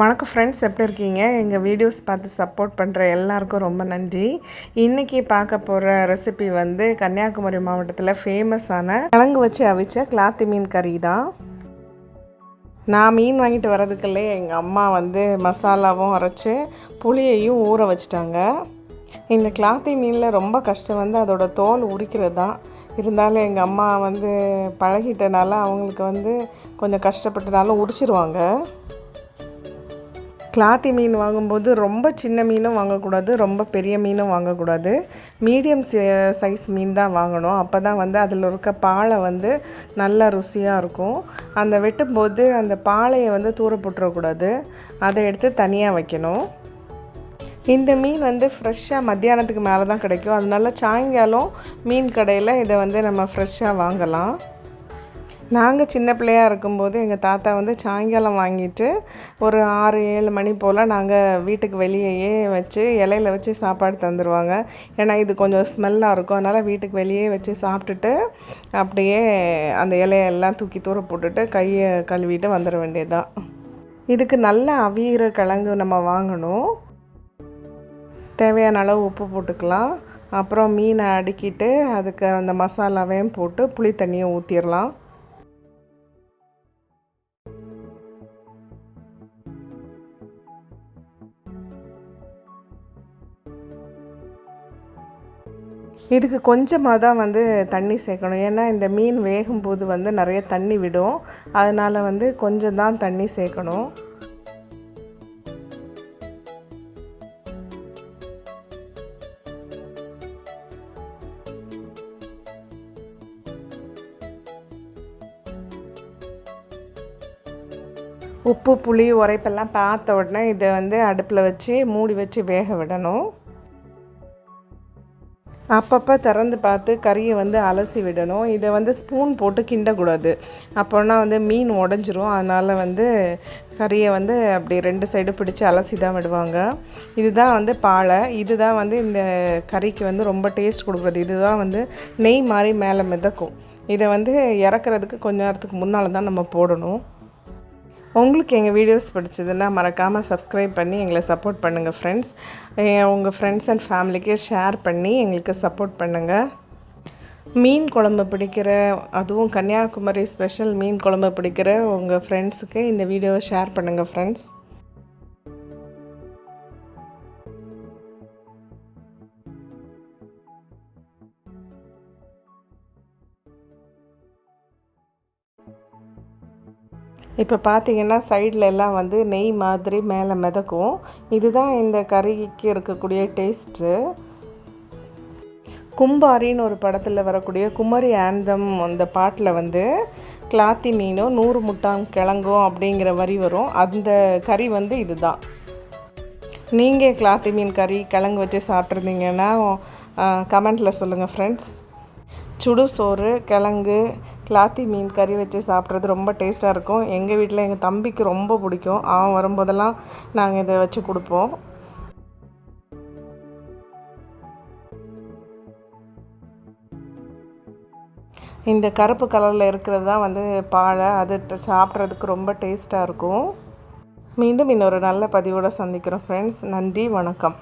வணக்கம் ஃப்ரெண்ட்ஸ் எப்படி இருக்கீங்க? எங்கள் வீடியோஸ் பார்த்து சப்போர்ட் பண்ணுற எல்லாருக்கும் ரொம்ப நன்றி. இன்றைக்கி பார்க்க போகிற ரெசிபி வந்து கன்னியாகுமரி மாவட்டத்தில் ஃபேமஸான கிழங்கு வச்சு அவிச்ச கிளாத்தி மீன் கறி தான். நான் மீன் வாங்கிட்டு வரதுக்குள்ளே எங்கள் அம்மா வந்து மசாலாவும் அரைச்சி புளியையும் ஊற வச்சிட்டாங்க. இந்த கிளாத்தி மீனில் ரொம்ப கஷ்டம் வந்து அதோட தோல் உரிக்கிறது தான். இருந்தாலும் எங்கள் அம்மா வந்து பழகிட்டனால அவங்களுக்கு வந்து கொஞ்சம் கஷ்டப்பட்டனாலும் உரிச்சிருவாங்க. கிளாத்தி மீன் வாங்கும்போது ரொம்ப சின்ன மீனும் வாங்கக்கூடாது ரொம்ப பெரிய மீனும் வாங்கக்கூடாது. மீடியம் சைஸ் மீன் தான் வாங்கணும். அப்போ தான் வந்து அதில் இருக்க பாலை வந்து நல்லா ருசியாக இருக்கும். அந்த வெட்டும்போது அந்த பாலையை வந்து தூர போட்டுறக்கூடாது. அதை எடுத்து தனியாக வைக்கணும். இந்த மீன் வந்து ஃப்ரெஷ்ஷாக மத்தியானத்துக்கு மேலே தான் கிடைக்கும். அதனால சாயங்காலம் மீன் கடையில் இதை வந்து நம்ம ஃப்ரெஷ்ஷாக வாங்கலாம். நாங்கள் சின்ன பிள்ளையாக இருக்கும்போது எங்கள் தாத்தா வந்து சாயங்காலம் வாங்கிட்டு ஒரு ஆறு ஏழு மணி போல் நாங்கள் வீட்டுக்கு வெளியேயே வச்சு இலையில வச்சு சாப்பாடு தந்துடுவாங்க ஏன்னா இது கொஞ்சம் ஸ்மெல்லாக இருக்கும். அதனால் வீட்டுக்கு வெளியே வச்சு சாப்பிட்டுட்டு அப்படியே அந்த இலையெல்லாம் தூக்கி தூர போட்டுட்டு கையை கழுவிட்டு வந்துட வேண்டியதுதான். இதுக்கு நல்ல அவியிற கிழங்கு நம்ம வாங்கணும். தேவையான அளவு உப்பு போட்டுக்கலாம். அப்புறம் மீனை அடுக்கிட்டு அதுக்கு அந்த மசாலாவையும் போட்டு புளி தண்ணியை ஊற்றிடலாம் இதுக்கு கொஞ்சமாக தான் வந்து தண்ணி சேர்க்கணும். ஏன்னா இந்த மீன் வேகும்போது வந்து நிறைய தண்ணி விடும். அதனால் வந்து கொஞ்சம் தான் தண்ணி சேர்க்கணும். உப்பு புளி உரைப்பெல்லாம் பார்த்த உடனே இதை வந்து அடுப்பில் வச்சு மூடி வச்சு வேக விடணும். அப்பப்போ திறந்து பார்த்து கறியை வந்து அலசி விடணும். இதை வந்து ஸ்பூன் போட்டு கிண்டக்கூடாது. அப்போனா வந்து மீன் உடஞ்சிரும். அதனால் வந்து கறியை வந்து அப்படி ரெண்டு சைடு பிடிச்சி அலசி தான் விடுவாங்க. இதுதான் வந்து பாலை. இதுதான் வந்து இந்த கறிக்கு வந்து ரொம்ப டேஸ்ட் கொடுக்குறது. இதுதான் வந்து நெய் மாதிரி மேலே மிதக்கும். இதை வந்து இறக்குறதுக்கு கொஞ்ச நேரத்துக்கு முன்னால் தான் நம்ம போடணும். உங்களுக்கு எங்கள் வீடியோஸ் பிடிச்சதுன்னா மறக்காமல் சப்ஸ்கிரைப் பண்ணி எங்களை சப்போர்ட் பண்ணுங்கள் ஃப்ரெண்ட்ஸ் உங்கள் ஃப்ரெண்ட்ஸ் அண்ட் ஃபேமிலிக்கு ஷேர் பண்ணி எங்களுக்கு சப்போர்ட் பண்ணுங்கள் மீன் குழம்பு பிடிக்கிற அதுவும் கன்னியாகுமரி ஸ்பெஷல் மீன் குழம்பு பிடிக்கிற உங்கள் ஃப்ரெண்ட்ஸுக்கு இந்த வீடியோவை ஷேர் பண்ணுங்கள் ஃப்ரெண்ட்ஸ் இப்போ பார்த்தீங்கன்னா சைடில் எல்லாம் வந்து நெய் மாதிரி மேலே மிதக்கும். இதுதான் இந்த கறிக்கு இருக்கக்கூடிய டேஸ்ட்டு கும்பாரின்னு ஒரு படத்தில் வரக்கூடிய குமரி ஆந்தம் அந்த பாட்டில் வந்து கிளாத்தி மீனும் நூறு முட்டாம் கிழங்கும் அப்படிங்கிற வரி வரும். அந்த கறி வந்து இதுதான். நீங்கள் கிளாத்தி மீன் கறி கிழங்கு வச்சு சாப்பிட்ருந்தீங்கன்னா கமெண்ட்டில் சொல்லுங்கள் ஃப்ரெண்ட்ஸ் சுடு சோறு கிழங்கு கிளாத்தி மீன் கறி வச்சு சாப்பிட்றது ரொம்ப டேஸ்ட்டாக இருக்கும். எங்கள் வீட்டில் எங்கள் தம்பிக்கு ரொம்ப பிடிக்கும். அவன் வரும்போதெல்லாம் நாங்கள் இதை வச்சு கொடுப்போம். இந்த கருப்பு கலரில் இருக்கிறது தான் வந்து பாலை. அது சாப்பிட்றதுக்கு ரொம்ப டேஸ்ட்டாக இருக்கும். மீண்டும் இன்னொரு நல்ல பதிவோடு சந்திக்கிறோம் ஃப்ரெண்ட்ஸ் நன்றி வணக்கம்.